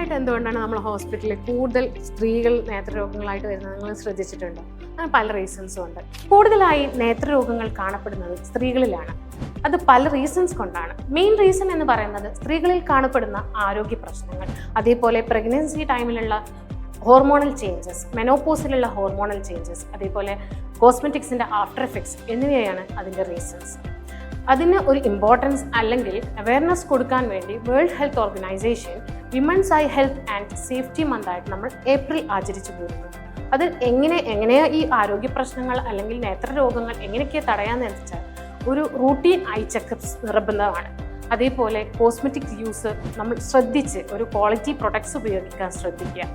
മെയിനായിട്ട് എന്തുകൊണ്ടാണ് നമ്മൾ ഹോസ്പിറ്റലിൽ കൂടുതൽ സ്ത്രീകൾ നേത്രരോഗങ്ങളായിട്ട് വരുന്നത് നിങ്ങൾ ശ്രദ്ധിച്ചിട്ടുണ്ടോ. അങ്ങനെ പല റീസൺസും ഉണ്ട്. കൂടുതലായി നേത്രരോഗങ്ങൾ കാണപ്പെടുന്നത് സ്ത്രീകളിലാണ്. അത് പല റീസൺസ് കൊണ്ടാണ്. മെയിൻ റീസൺ എന്ന് പറയുന്നത് സ്ത്രീകളിൽ കാണപ്പെടുന്ന ആരോഗ്യ പ്രശ്നങ്ങൾ. അതേപോലെ പ്രഗ്നൻസി ടൈമിലുള്ള ഹോർമോണൽ ചേഞ്ചസ് മെനോപോസിലുള്ള ഹോർമോണൽ ചേഞ്ചസ് അതേപോലെ കോസ്മെറ്റിക്സിന്റെ ആഫ്റ്റർ എഫക്ട്സ് എന്നിവയാണ് അതിന്റെ റീസൺസ് അതിന് ഒരു ഇമ്പോർട്ടൻസ് അല്ലെങ്കിൽ അവയർനെസ് കൊടുക്കാൻ വേണ്ടി World Health Organization women's eye health and safety month ആയിട്ട് നമ്മൾ ഏപ്രിൽ ആചരിച്ചു പോരുന്നു അത് എങ്ങനെ എങ്ങനെയാ ഈ ആരോഗ്യ പ്രശ്നങ്ങൾ അല്ലെങ്കിൽ നേത്രരോഗങ്ങൾ എങ്ങനെയൊക്കെ തടയാന്ന് വെച്ചാൽ ഒരു റൂട്ടീൻ ഐ ചെക്കപ്സ് നിർബന്ധമാണ്. അതേപോലെ കോസ്മെറ്റിക് യൂസ് നമ്മൾ ശ്രദ്ധിച്ച് ഒരു ക്വാളിറ്റി പ്രൊഡക്ട്സ് ഉപയോഗിക്കാൻ ശ്രദ്ധിക്കുക.